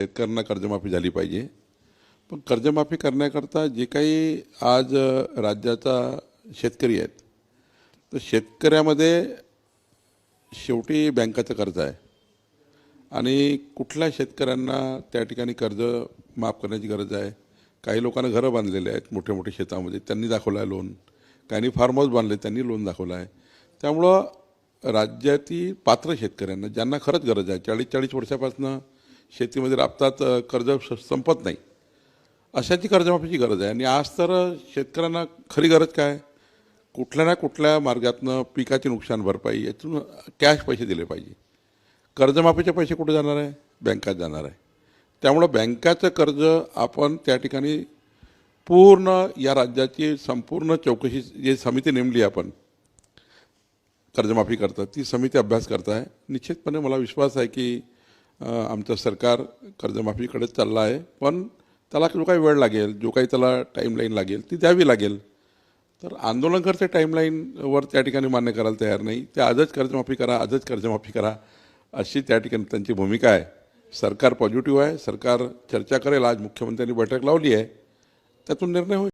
शेतकऱ्यांना कर्जमाफी झाली पाहिजे. पण कर्जमाफी करण्याकरता जे काही आज राज्याचा शेतकरी आहेत तर शेतकऱ्यामध्ये शेवटी बँकाचं कर्ज आहे. आणि कुठल्या शेतकऱ्यांना त्या ठिकाणी कर्ज माफ करण्याची गरज आहे? काही लोकांना घरं बांधलेले आहेत मोठे मोठे शेतामध्ये त्यांनी दाखवलं आहे लोन. काहींनी फार्म हाऊस बांधले त्यांनी लोन दाखवलं आहे त्यामुळं राज्यातील पात्र शेतकऱ्यांना ज्यांना खरंच गरज आहे चाळीस चाळीस वर्षापासून शेतीमध्ये राबतात कर्ज स- संपत नाही. अशाची कर्जमाफीची गरज आहे. आणि आज तर शेतकऱ्यांना खरी गरज काय? कुठल्या ना कुठल्या मार्गातनं पिकाची नुकसान भरपाई यातून कॅश पैसे दिले पाहिजे. कर्जमाफीचे पैसे कुठे जाणार आहे? बँकात जाणार आहे. त्यामुळं बँकाचं कर्ज आपण त्या ठिकाणी पूर्ण या राज्याची संपूर्ण चौकशी जी समिती नेमली आपण कर्जमाफी करतात ती समिती अभ्यास करत आहे निश्चितपणे मला विश्वास आहे की आमचं सरकार कर्जमाफीकडे चाललं आहे. पण त्याला जो काही वेळ लागेल जो काही त्याला टाईमलाईन लागेल ती द्यावी लागेल. तर आंदोलनकर्ते टाईमलाईनवर त्या ठिकाणी मान्य करायला तयार नाही. ते आजच कर्जमाफी करा आजच कर्जमाफी करा अशी त्या ठिकाणी त्यांची भूमिका आहे. सरकार पॉझिटिव्ह आहे सरकार चर्चा करेल. आज मुख्यमंत्र्यांनी बैठक लावली आहे. त्यातून निर्णय होईल.